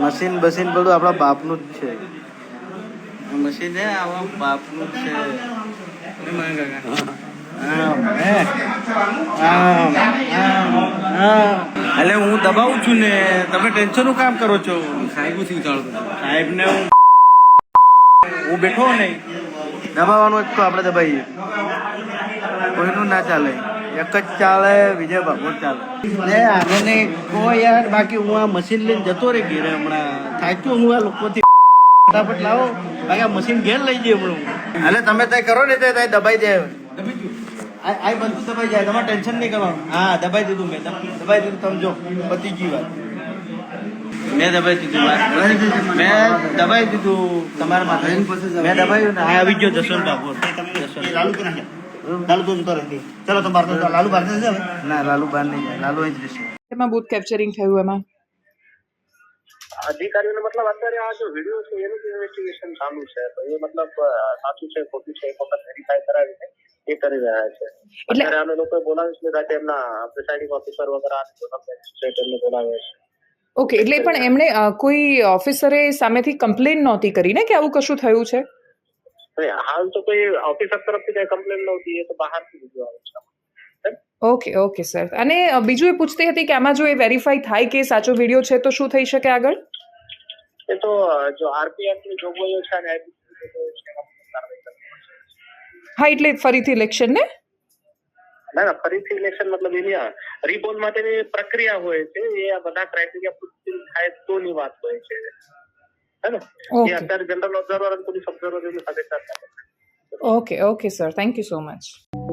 Machine બસીન બધું આપણા બાપનું જ છે. મશીન છે આવા બાપનું જ છે. એટલે હું દબાવું છું ને તમે ટેન્શનનું કામ કરો છો? સાહેબ ચાલતું સાહેબ ને હું હું બેઠો નહીં. દબાવવાનું જ તો આપણે દબાઈએ. કોઈનું ના ચાલે. એક જ ચાલે વિજય ભાગવત ચાલે. ને આને કહો યાર બાકી હું આ મશીન લઈને જતો રે ઘેરે હમણાં. થાક્યો હું આ લોકોથી ફટાફટ લાવો. બાકી આ મશીન ઘેર લઈ જઈએ હમણાં એટલે તમે ત્યાં કરો ને તે દબાઈ દે. આ આ બધું દબાઈ જાય તમારે ટેન્શન નહીં કરવાનું. હા દબાઈ દીધું મેં દબાઈ દીધું તમે જો પતી ગઈ વાત. મેં દબાઈ દીધું વાત. મેં દબાઈ દીધું. તમારા માથે. મેં દબાયું ને. આ આવી ગયો જસવંત ઠાકોર જસવંત. લાલુ ક્યાં ગયા લાલુ તો જતો રહે ચલો તો બહાર તો લાલુ બહાર જશે હવે? ના લાલુ બહાર નહીં જાય લાલુ અહીં જ રહેશે. એમાં બુથ કેપ્ચરિંગ થયું એમાં? અધિકારીઓને મતલબ અત્યારે આ જો વીડિયો છે એનું ઇન્વેસ્ટિગેશન ચાલુ છે. તો એ મતલબ સાચું છે ખોટું છે એક વખત વેરીફાઈ કરાવીને એ કરી રહ્યા છે. એટલે- અમે લોકો બોલાવી છે એમના પ્રિસાઇડિંગ ઓફિસર વગેરે એમને બોલાવ્યા છે. ઓકે એટલે પણ એમણે કોઈ ઓફિસરે સામેથી કમ્પ્લેન નહોતી કરી ને કે આવું કશું થયું છે? હાલ તો કોઈ ઓફિસર તરફથી કઈ કમ્પ્લેન નહોતી એ તો બહારથી બીજું આવે છે. ઓકે ઓકે સર અને બીજું એ પૂછતી હતી કે આમાં જો એ વેરીફાઈ થાય કે સાચો વીડિયો છે તો શું થઈ શકે આગળ? એ તો જો આરપીએફની જોગવાઈઓ છે અને પર. હા એટલે ફરીથી ઇલેક્શન ને? ના ના ફરીથી ઇલેક્શન મતલબ એની આ રીપોલ માટેની પ્રક્રિયા હોય છે એ આ બધા ક્રાઇટેરિયા ફૂલફિલ થાય તોની વાત હોય છે. હે ને એ Okay. અત્યારે જનરલ ઓબ્ઝર્વર અને પોલીસ ઓબ્ઝર્વર એની સાથે ચર્ચા કરશે okay okay sir thank you so much